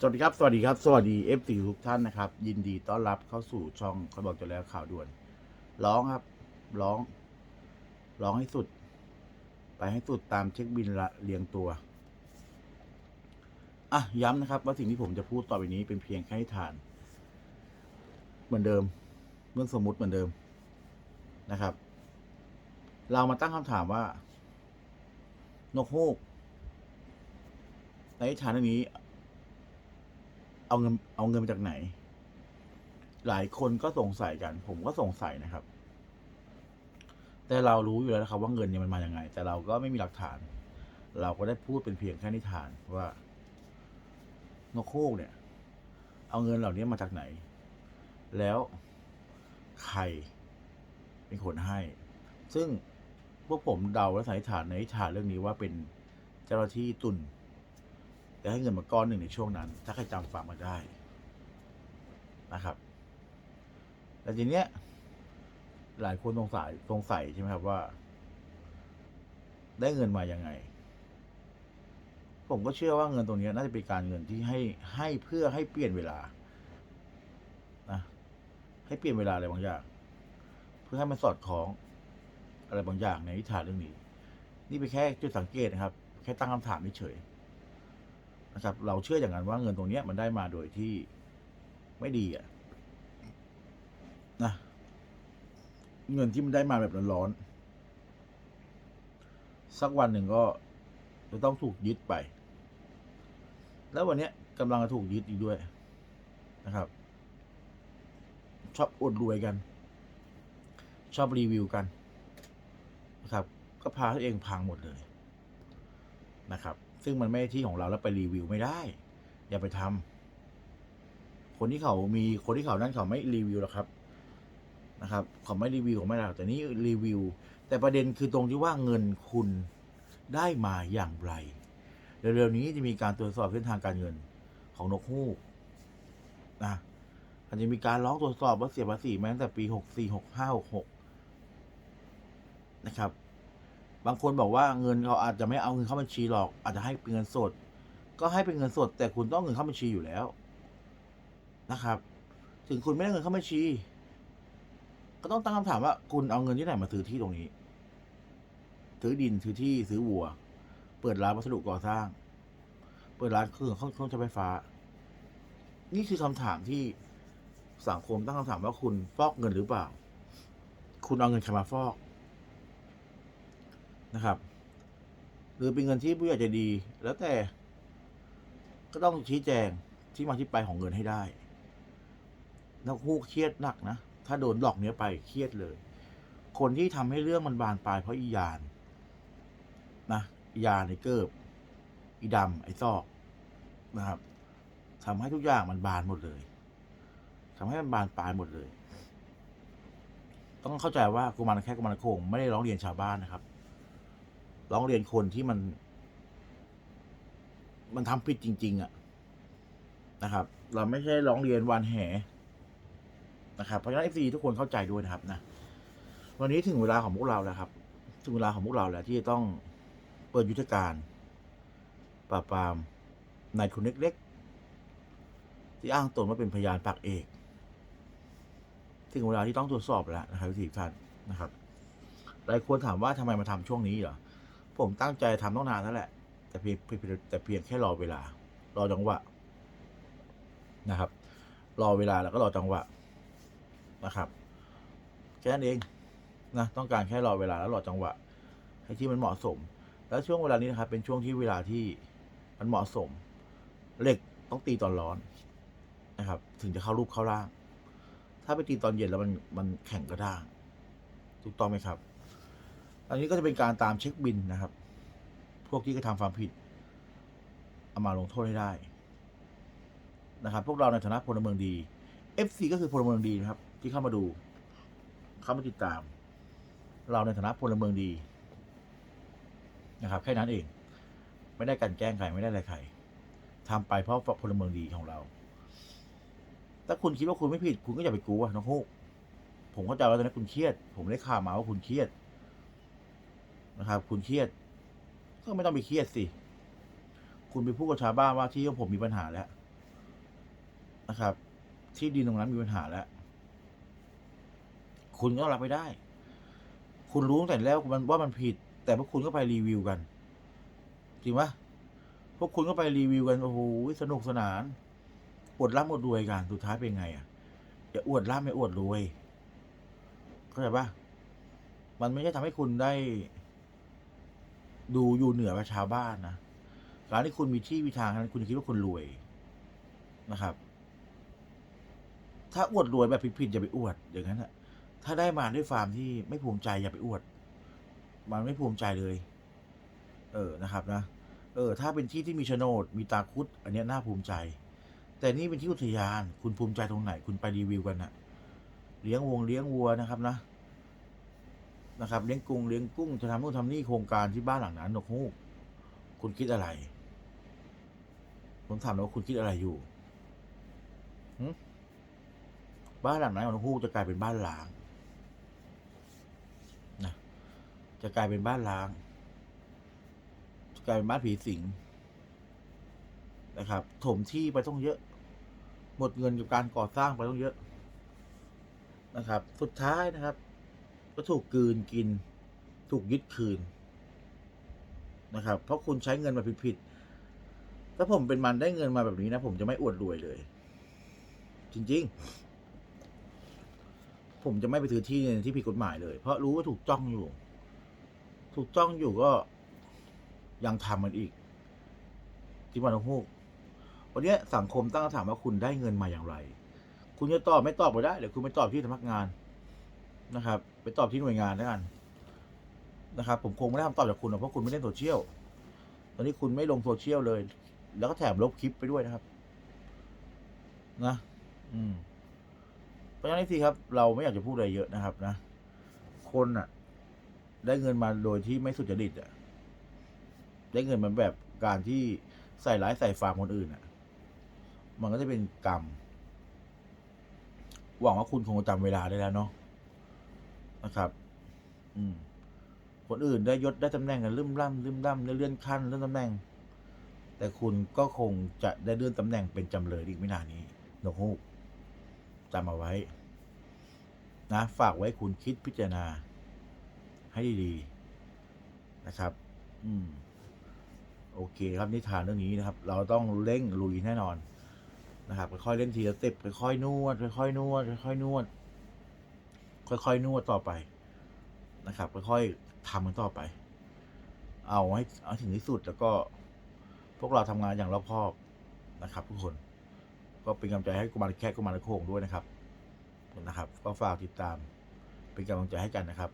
สวัสดีครับ สวัสดีครับ สวัสดีเอฟซีทุกท่านนะครับ ยินดีต้อนรับเข้าสู่ช่องเขาบอกจะแล้วข่าวด่วน ร้องครับ ร้อง ร้องให้สุด ไปให้สุดตามเช็คบินละเรียงตัว อะ ย้ำนะครับ ว่าสิ่งที่ผมจะพูดต่อไปนี้เป็นเพียงแค่ให้ทาน เหมือนเดิม เรื่องสมมุติเหมือนเดิมนะครับ เรามาตั้งคำถามว่า นกฮูกในนิทานนี้ เอาเงินเอาเงินมาจากไหน หลายคนก็สงสัยกัน ผมก็สงสัยนะครับ แต่เรารู้อยู่แล้วนะครับ ว่าเงินเนี่ยมันมาอย่างไง แต่เราก็ไม่มีหลักฐาน เราก็ได้พูดเป็นเพียงแค่นิทานว่านกฮูกเนี่ย เอาเงินเหล่านี้มาจากไหน แล้วใครเป็นคนให้ ซึ่งพวกผมเดาและสันนิษฐานในนิทานเรื่องนี้ว่าเป็นเจ้าหน้าที่ตุน จะให้เงินมาก้อนหนึ่งในช่วงนั้น ถ้าใครจำฟังมาได้นะครับ แต่ทีเนี้ย หลายคนสงสัยสงสัยใช่ไหมครับว่า ได้เงินมายังไง ผมก็เชื่อว่าเงินตรงนี้น่าจะเป็นการเงินที่ให้ให้เพื่อให้เปลี่ยนเวลานะให้เปลี่ยนเวลาอะไรบางอย่าง เพื่อให้มันสอดคล้อง อะไรบางอย่างในนิทาเรื่องนี้ นี่เป็นแค่จุดสังเกตนะครับ แค่ตั้งคำถามเฉย นะครับ เราเชื่ออย่างนั้นว่าเงินตรงนี้มันได้มาโดยที่ไม่ดีอะนะเงินที่มันได้มาแบบร้อนๆสักวันหนึ่งก็จะต้องถูกยึดไป แล้ววันนี้กำลังจะถูกยึดอีกด้วยนะครับ ชอบอวดรวยกัน ชอบรีวิวกันนะครับ ก็พาตัวเองพังหมดเลยนะครับ ซึ่งมันไม่ใช่ที่ของเราแล้วไปรีวิวไม่ได้ อย่าไปทำคนที่เขามีคนที่เขานั่นเขาไม่รีวิวหรอกครับนะครับเขาไม่รีวิวของไม่ได้หรอกแต่นี่รีวิว แต่ประเด็นคือตรงที่ว่าเงินคุณได้มาอย่างไรเร็วๆนี้จะมีการตรวจสอบเส้นทางการเงินของนกฮูกนะอาจจะมีการร้องตรวจสอบว่าเสียภาษีมาตั้งแต่ปีหกสี่หกห้าหกหกนะครับ บางคนบอกว่าเงินเขาอาจจะไม่เอาเงินเข้าบัญชีหรอก อาจจะให้เป็นเงินสด ก็ให้เป็นเงินสด แต่คุณต้องเงินเข้าบัญชีอยู่แล้วนะครับ ถึงคุณไม่ได้เงินเข้าบัญชี ก็ต้องตั้งคำถามว่า คุณเอาเงินที่ไหนมาซื้อที่ตรงนี้ซื้อดินซื้อที่ซื้อวัว เปิดร้านวัสดุก่อสร้าง เปิดร้านเครื่องเครื่องใช้ไฟฟ้า นี่คือคำถามที่สังคมตั้งคำถามว่าคุณฟอกเงินหรือเปล่า คุณเอาเงินใครมาฟอก นะครับ หรือเป็นเงินที่ผู้ใหญ่ใจะดี แล้วแต่ก็ต้องชี้แจงที่มาที่ไปของเงินให้ได้นักฮูกเครียดหนักนะ ถ้าโดนหลอกเนี้ยไปเครียดเลย คนที่ทำให้เรื่องมันบานปลายเพราะอียานนะอียานไอ้เกิบอีดำไอ้ซอกนะครับทำให้ทุกอย่างมันบานหมดเลยทำให้มันบานปลายหมดเลย ต้องเข้าใจว่ากุมารแค่กุมารโคงไม่ได้ร้องเรียนชาวบ้านนะครับ ร้องเรียนคนที่มัน มันทำผิดจริง ๆอะนะครับ เราไม่ใช่ร้องเรียนวันแหนะครับเพราะฉะนั้นเอฟซีทุกคนเข้าใจด้วยนะครับนะวันนี้ถึงเวลาของพวกเราแล้วครับ ถึงเวลาของพวกเราแล้วที่จะต้องเปิดยุทธการปราบปรามนายทุนเล็กๆ ที่อ้างตนว่าเป็นพยานปากเอก ถึงเวลาที่ต้องตรวจสอบแล้วนะครับทุกท่านนะครับหลายคนถามว่าทำไมมาทำช่วงนี้เหรอ ผมตั้งใจทำต้องนานแล้วแหละ แต่เพียงเพียงแต่เพียงแค่รอเวลา รอจังหวะนะครับ รอเวลาแล้วก็รอจังหวะนะครับแค่นั้นเองนะต้องการแค่รอเวลาแล้วรอจังหวะ ให้ที่มันเหมาะสม แล้วช่วงเวลานี้นะครับ เป็นช่วงที่เวลาที่มันเหมาะสมเหล็กต้องตีตอนร้อนนะครับ ถึงจะเข้ารูปเข้าร่าง ถ้าไปตีตอนเย็นแล้วมันมันแข็งกระด้างถูกต้องไหมครับ อันนี้ก็จะเป็นการตามเช็คบินนะครับ พวกที่กระทำความผิด เอามาลงโทษให้ได้นะครับ พวกเราในฐานะพลเมืองดี FC ก็คือพลเมืองดีนะครับ ที่เข้ามาดู เข้ามาติดตาม เราในฐานะพลเมืองดีนะครับแค่นั้นเอง ไม่ได้กันแกล้งใครไม่ได้อะไรใครทำไปเพราะพลเมืองดีของเรา ถ้าคุณคิดว่าคุณไม่ผิด คุณก็อย่าไปกลัวน้องฮูกผมเข้าใจว่าตอนนี้คุณเครียด ผมได้ข่าวมาว่าคุณเครียด นะครับ คุณเครียด ก็ไม่ต้องไปเครียดสิ คุณไปพูดกับชาวบ้านว่าที่ของผมมีปัญหาแล้วนะครับ ที่ดินตรงนั้นมีปัญหาแล้ว คุณก็รับไม่ได้ คุณรู้ตั้งแต่แล้วมันว่ามันผิด แต่พวกคุณก็ไปรีวิวกันจริงปะพวกคุณก็ไปรีวิวกันโอ้โหสนุกสนานอวดร่ำอวดรวยกันสุดท้ายเป็นไงอะอย่าอวดร่ำไม่อวดรวยเข้าใจปะมันไม่ใช่ทำให้คุณได้ ดูอยู่เหนือกว่าชาบ้านนะการที่คุณมีที่มีทางนั้นคุณคิดว่าคุณรวยนะครับ ถ้าอวดรวยแบบผิดๆอย่าไปอวดอย่างนั้นอะถ้าได้มาด้วยฟาร์มที่ไม่ภูมิใจอย่าไปอวด มันไม่ภูมิใจเลย เออนะครับนะเออ ถ้าเป็นที่ที่มีโฉนดมีตาคุด อันนี้น่าภูมิใจ แต่นี่เป็นที่อุทยาน คุณภูมิใจตรงไหน คุณไปรีวิวกันนะเลี้ยงวงเลี้ยงวัวนะครับนะ นะครับเลี้ยงกุ้งเลี้ยงกุ้งจะทำนู่นทำนี่โครงการที่บ้านหลังนั้นนกฮูก คุณคิดอะไร ผมถามว่าคุณคิดอะไรอยู่บ้านหลังนั้นของนกฮูกจะกลายเป็นบ้านล้างนะจะกลายเป็นบ้านล้างจะกลายเป็นบ้านผีสิงนะครับ ถมที่ไปต้องเยอะ หมดเงินกับการก่อสร้างไปต้องเยอะนะครับ สุดท้ายนะครับ ก็ถูกกืนกิน ถูกยึดคืนนะครับ เพราะคุณใช้เงินมาผิดๆถ้าผมเป็นมันได้เงินมาแบบนี้นะ ผมจะไม่อวดรวยเลย จริง ๆ ผมจะไม่ไปซื้อที่ที่ผิดกฎหมายเลย เพราะรู้ว่าถูกจ้องอยู่ ถูกจ้องอยู่ก็ยังทำมันอีกที่วันฮูกวันนี้สังคมตั้งคำถามว่าคุณได้เงินมาอย่างไร คุณจะตอบไม่ตอบก็ได้เดี๋ยวคุณไปตอบที่สำนักงาน นะครับ ไปตอบที่หน่วยงานแล้วกันนะครับ ผมคงไม่ได้คำตอบจากคุณหรอกเพราะคุณไม่เล่นโซเชียลตอนนี้คุณไม่ลงโซเชียลเลย แล้วก็แถมลบคลิปไปด้วยนะครับ นะ อืมเพราะฉะนั้นสิครับ เราไม่อยากจะพูดอะไรเยอะนะครับ นะ คนอะได้เงินมาโดยที่ไม่สุจริตอะได้เงินมาแบบการที่ใส่ร้ายใส่ฟาร์มคนอื่นอะมันก็จะเป็นกรรม หวังว่าคุณคงจำเวลาได้แล้วเนาะ นะครับ อืม คนอื่นได้ยศได้ตำแหน่งกันลืมล่ำลืมล่ำได้เลื่อนขั้นเลื่อนตำแหน่ง แต่คุณก็คงจะได้เลื่อนตำแหน่งเป็นจำเลยอีกไม่นานนี้นกฮูกจำเอาไว้ นะ ฝากไว้คุณคิดพิจารณา ให้ดีๆนะครับ อืม โอเคครับนิทานเรื่องนี้นะครับ เราต้องเร่งลุยแน่นอนนะครับค่อยๆเล่นทีละเต็ปค่อยๆนวดค่อยๆนวดค่อยๆนวด ค่อยๆนวดต่อไปนะครับ ค่อยๆทำมันต่อไป เอาให้เอาถึงที่สุดแล้วก็พวกเราทำงานอย่างรอบคอบนะครับ ทุกคนก็เป็นกำลังใจให้กุมารแค่กุมารโคงด้วยนะครับนะครับ ก็ฝากติดตามเป็นกำลังใจให้กันนะครับ